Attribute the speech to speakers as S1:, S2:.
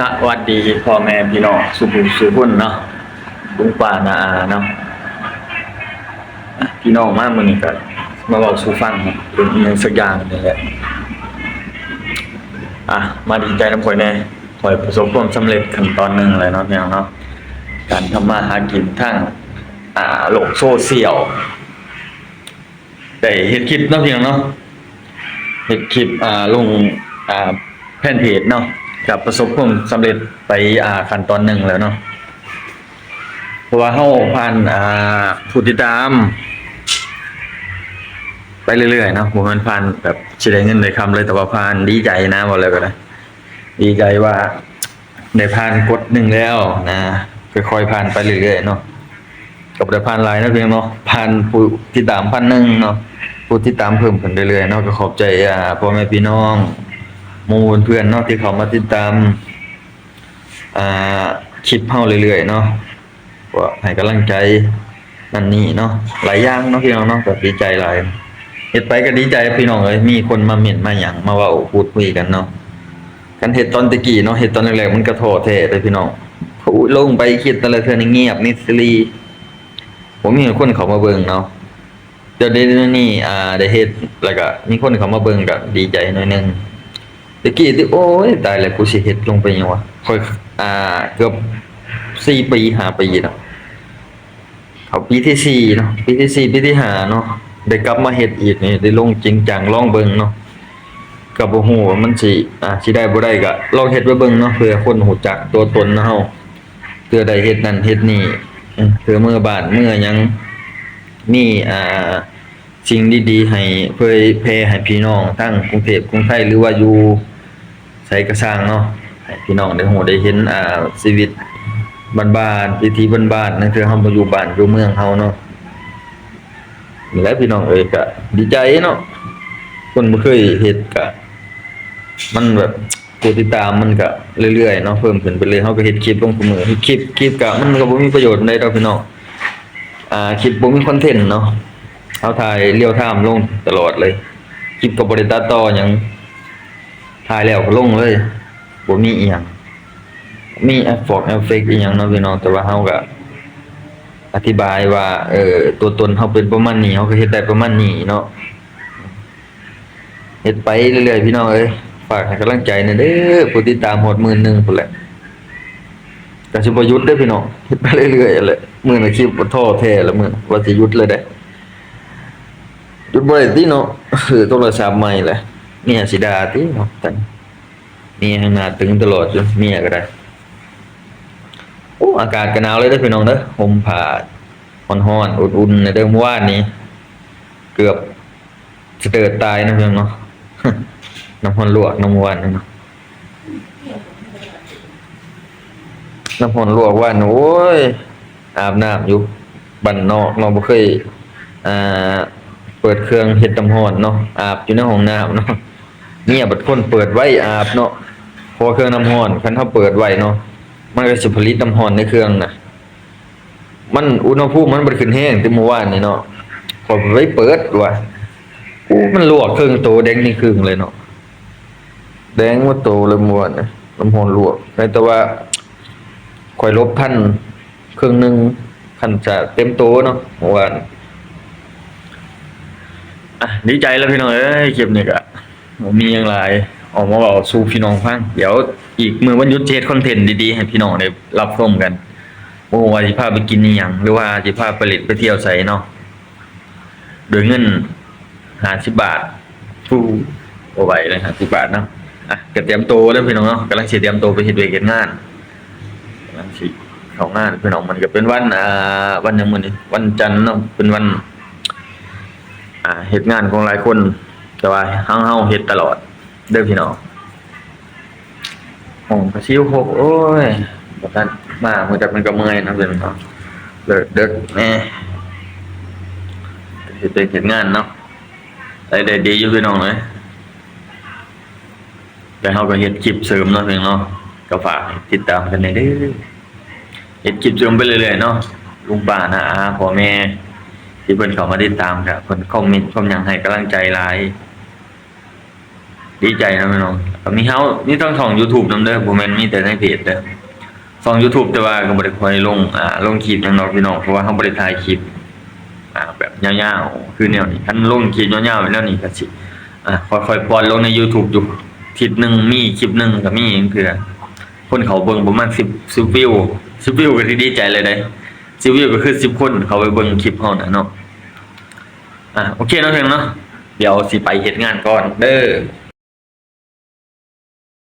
S1: สวัสดีพ่อแม่พี่น้องสุภุสุพุนเนาะลุงป้านาอาเนาะพี่น้องมากมือนี้ก็มาเว้าสู่ฟังเนาะเป็นอีหยังสักอย่างนี่แหละอะมาดีใจน้ำข่อยแน่ข่อยประสบความสำเร็จขั้นตอนหนึ่งเลยเนาะพี่น้องเนาะการทำมาหากินทางอ่าโลกโซเชียลได้เฮ็ดคลิปเนาะพี่น้องเนาะเฮ็ดคลิปอ่าลงอ่าแฟนเพจเนาะ กับประสบความสำเร็จไปอ่าขั้นตอนหนึ่งแล้วเนาะเพราะว่าเฮาผ่านอ่าผู้ติดตาม ไปเรื่อยๆเนาะบ่แม่นผ่านแบบสิได้เงินได้คำเลยแต่ว่าผ่านดีใจนะบ่เลยก็ได้ดีใจว่าได้ผ่านกดหนึ่งแล้วนะค่อยๆผ่านไปเรื่อยๆเนาะกับได้ผ่านหลายนะเพียงเนาะผ่านผู้ติดตามพันหนึ่งเนาะผู้ที่ตามเพิ่มขึ้นเรื่อยๆเนาะก็ขอบใจอ่าพ่อแม่พี่น้อง มู่เพื่อนเนาะที่เขามาติดตามอ่าคลิปเฮาเรื่อยๆเนาะว่าให้กำลังใจนั่นนี่เนาะหลายอย่างเนาะพี่น้องเนาะก็ดีใจหลายเฮ็ดไปก็ดีใจพี่น้องเอ้ยมีคนมาเม่นมาหยังมาเว้าพูดคุยกันเนาะกันเฮ็ดตอนตะกี้เนาะเฮ็ดตอนแรกๆมันก็ท้อแท้เลยพี่น้องอู้ลงไปคิดแต่ละเทื่อนี่เงียบนิสลีผมมีคนเขามาเบิ่งเนาะเดี๋ยวเดี๋ยวนี้อ่าได้เฮ็ดแล้วก็มีคนเขามาเบิ่งก็ดีใจหน่อยนึง ตะกี้ที่โอ้ยตายแล้วกูสิเฮ็ดลงไปหยังวะค่อยอ่าเกือบ4ปี5ปีแล้วเขาปีที่สี่เนาะปีที่สี่ปีที่ห้าเนาะได้กลับมาเฮ็ดอีกนี่ได้ลงจริงจังลองเบิ่งเนาะก็บ่ฮู้ว่ามันสิอ่าสิได้บ่ได้ก็ลองเฮ็ดไว้เบิ่งเนาะเพื่อคนรู้จักตัวตนเฮาเพื่อได้เฮ็ดนั่นเฮ็ดนี่อืมเพื่อมือบ้านมือหยังมีอ่าสิ่งดีๆให้เผยแพร่ให้พี่น้องทั้งกรุงเทพกรุงไทยหรือว่าอยู่ ไสก็สร้างเนาะให้พี่น้องได้ฮู้ได้เห็นอ่าชีวิตบ้านๆวิถีบ้านๆนั่นคือเฮาบ่อยู่บ้านอยู่เมืองเฮาเนาะนี่แหละพี่น้องเอ้ยก็ดีใจเนาะคนบ่เคยเฮ็ดก็มันแบบผู้ติดตามมันก็เรื่อยๆเนาะเพิ่มขึ้นไปเรื่อยเฮาก็เฮ็ดคลิปลงทุกมื้อฮ็ดคลิปคลิปก็มันก็บ่มีประโยชน์ใดดอกพี่น้องอ่าคลิปบ่มีคอนเทนต์เนาะเอาถ่ายเรียวไทม์ลงตลอดเลยคลิปก็บ่ได้ตัดต่อหยัง ถ่ายแล้วก็ลงเลยบ่มีอีหยังมีแอปฟอกแอปเฟกอีหยังเนาะพี่น้องแต่ว่าเฮาก็อธิบายว่า เออตัวตนเฮาเป็นประมาณนี้เฮาก็เฮ็ดได้ประมาณนี้เนาะเฮ็ดไปเรื่อยๆพี่น้องเอ้ยฝากให้กำลังใจหน่อยเด้อผู้ติดตามฮอดหมื่นหนึงพุ่นแหละก็สิบ่หยุดเด้อพี่น้องเฮ็ดไปเรื่อยๆแหละมื้อละคลิปบ่ท้อแท้ละมื้อว่าสิหยุดเลยได้หยุดบ่ได้ติเนาะคือโทรศัพท์ใหม่แหละ เมียสิด่าติเนาะแต่เมียข้างหนาตึงตลอดอยู่เมียก็ได้โอ้อากาศก็หนาวเลยเด้อพี่น้องเด้อห่มผ้าร้อนๆอุ่นๆในเด้อเมื่อวานนี้ เกือบจะเติดตายนะพี่น้องเนาะน้ำร้อนลวกน้ำวันเนาะน้ำพรลวกว่าโอ้ยอาบน้ำอยู่บ้านนอกเราบ่เคยอ่าเปิดเครื่องเฮ็ดน้ำร้อนเนาะอาบอยู่ในห้องน้ำเนาะ เนี่ยบัดคนเปิดไว้อาบเนาะพอเครื่องน้ำร้อนคันเฮาเปิดไว้เนาะมันก็สิผลิตน้ำร้อนในเครื่องน่ะ มันอุณหภูมิมันบ่ขึ้นแห้งแต่เมื่อวานนี่เนาะพอไปเปิดว่ะอู้มันลวกเครื่องโตแดงนี่ครึ่งเลยเนาะแดงว่าโตเลยมวนน่ะน้ำร้อนลวกแต่ว่าข่อยลบพันเครึ่องหนึ่งพันจะเต็มโตเนาะเมื่อวานอะดีใจแล้วพี่น้องเอ้ยคลิปนี้ก็ บ่มีอย่างไรออกมาบอกสู่พี่น้องฟังเดี๋ยวอีกมือวันยุดเจ็ดคอนเทนต์ดีๆ ให้พี่น้องได้รับชมกันโอ้ว่าสิพาไปกินอีหยังหรือว่าสิพาไปเล่นไปเที่ยวไสเนาะโดยเงิน50บาทฟูบ่ไหวเลย50บาทเนาะอะก็เตรียมโตวแล้วพี่น้องเนาะกำลังสิเตรียมโตวไปเฮ็ดเวกเฮ็ดงานวันที่เขางานพี่น้องมันก็เป็นวันอ่าวันยังมือนี้วันจันทร์เนาะเป็นวัน อ่าเฮ็ดงานของหลายคน แต่ว่าเฮาเฮาเฮ็ดตลอด เด้อพี่น้องห้องกระซิวหกโอ้ยบ่ทันมามื้อจักมันก็เมื่อยนะเพิ่นเนาะเลิกดึกแหน่เฮ็ดไปเฮ็ดงานเนาะได้ได้ดีอยู่พี่น้องเอ้ยแต่เฮาก็เฮ็ดคลิปเสริมเนาะเพี่น้องเนาะก็ฝากติดตามกันได้เด้อเฮ็ดคลิปเสริมไปเรื่อยๆเนาะลุงป้าน้าอาพ่อแม่ที่เพิ่นเข้ามาติดตามครับเพิ่นคอมเมนต์คอมหยังให้กำลังใจหลาย ดีใจนะพี่น้องก็มีเฮานี่ต้องช่อง YouTube นำเด้อบ่แม่นมีแต่ในเพจเด้อช่อง YouTube แต่ว่าก็บ่ได้ค่อยลงอ่าลงคลิปหยังดอกพี่น้องเพราะว่าเฮาบ่ได้ถ่ายคลิปอ่าแบบยาวๆคือแนวนี้คันลงคลิปยาวๆแบบแนวนี้ก็สิอ่าค่อยๆปล่อยลงใน YouTube อยู่ทิศหนึงมีคลิปหนึงก็มีเพื่อคนเขาเบิ่งประมาณ10 10วิว10วิวก็สิดีใจเลยเด้10วิวก็คือ10คนเขาไปเบิ่งคลิปเฮาน่ะเนาะอะโอเคเนาะเพียงเนาะเดี๋ยวสิไปเฮ็ดงานก่อนเด้อ